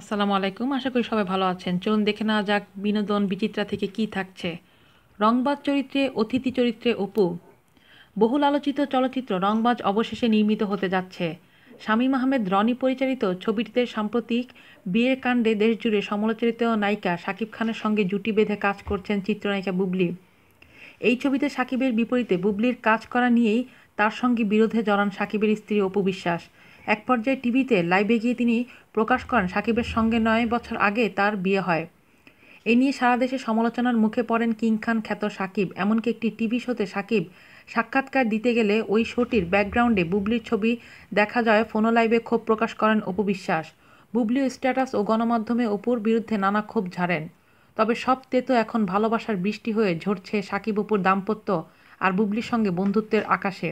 আসসালামু আলাইকুম। আশা করি সবাই ভালো আছেন। চলুন দেখে নেওয়া যাক বিনোদন বিচিত্রা থেকে কি থাকছে। রংবাজ চরিত্রে, অতিথি চরিত্রে অপু। বহুল আলোচিত চলচ্চিত্র রংবাজ অবশেষে নির্মিত হতে যাচ্ছে। শামীম আহমেদ, রনি পরিচালিত ছবিটিতে সাম্প্রতিক বিয়ের কাণ্ডে দেশজুড়ে সমালোচিত নায়িকা শাকিব খানের সঙ্গে জুটি বেঁধে কাজ করছেন চিত্রনায়িকা বুবলি। এই ছবিতে সাকিবের বিপরীতে বুবলির কাজ করা নিয়েই তার সঙ্গে বিরোধে জড়ান সাকিবের স্ত্রী অপু বিশ্বাস। এক পর্যায়ে টিভিতে লাইভে গিয়ে তিনি প্রকাশ করেন, সাকিবের সঙ্গে নয় বছর আগে তার বিয়ে হয়। এ নিয়ে সারা দেশে সমালোচনার মুখে পড়েন কিং খান খ্যাত সাকিব। এমনকি একটি টিভি শোতে সাকিব সাক্ষাৎকার দিতে গেলে ওই শোটির ব্যাকগ্রাউন্ডে বুবলির ছবি দেখা যায় ফোনো লাইভে ক্ষোভ প্রকাশ করেন অপু বিশ্বাস। বুবলি স্ট্যাটাস ও গণমাধ্যমে অপুর বিরুদ্ধে নানা ক্ষোভ ঝাড়েন। তবে সব তেতো এখন ভালোবাসার বৃষ্টি হয়ে ঝরছে সাকিব অপুর দাম্পত্য আর বুবলির সঙ্গে বন্ধুত্বের আকাশে।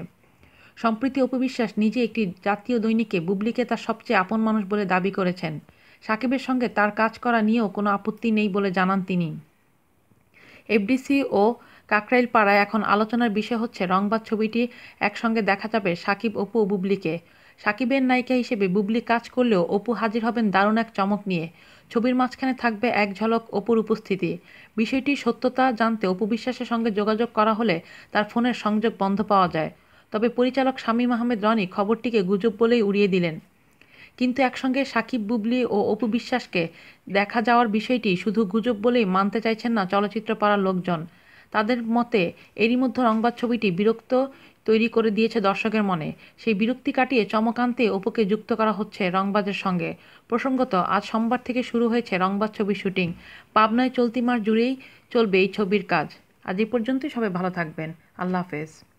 সম্প্রতি অপবিশ্বাস নিজে একটি জাতীয় দৈনিকে বুবলিকে তার সবচেয়ে আপন মানুষ বলে দাবি করেছেন। সাকিবের সঙ্গে তার কাজ করা নিয়েও কোনো আপত্তি নেই বলে জানান তিনি। এফডিসি ও কাকরাইল পাড়ায় এখন আলোচনার বিষয় হচ্ছে, রংবাদ ছবিটি একসঙ্গে দেখা যাবে সাকিব, অপু ও বুবলিকে। সাকিবের নায়িকা হিসেবে বুবলি কাজ করলেও অপু হাজির হবেন দারুণ এক চমক নিয়ে। ছবির মাঝখানে থাকবে এক ঝলক অপুর উপস্থিতি। বিষয়টির সত্যতা জানতে অপু বিশ্বাসের সঙ্গে যোগাযোগ করা হলে তার ফোনের সংযোগ বন্ধ পাওয়া যায়। তবে পরিচালক শামীম আহমেদ রনি খবরটিকে গুজব বলেই উড়িয়ে দিলেন। কিন্তু একসঙ্গে সাকিব বুবলি ও অপু বিশ্বাসকে দেখা যাওয়ার বিষয়টি শুধু গুজব বলেই মানতে চাইছেন না চলচ্চিত্র পাড়ার লোকজন। তাদের মতে, এরই মধ্যে রংবাদ ছবিটি বিরক্ত তৈরি করে দিয়েছে দর্শকের মনে। সেই বিরক্তি কাটিয়ে চমকান্তে অপুকে যুক্ত করা হচ্ছে রংবাজের সঙ্গে। প্রসঙ্গত, আজ সোমবার থেকে শুরু হয়েছে রংবাজ ছবির শুটিং। পাবনায় চলতি মাস জুড়েই চলবে এই ছবির কাজ। আজ এই পর্যন্তই, সবাই ভালো থাকবেন। আল্লাহ হাফেজ।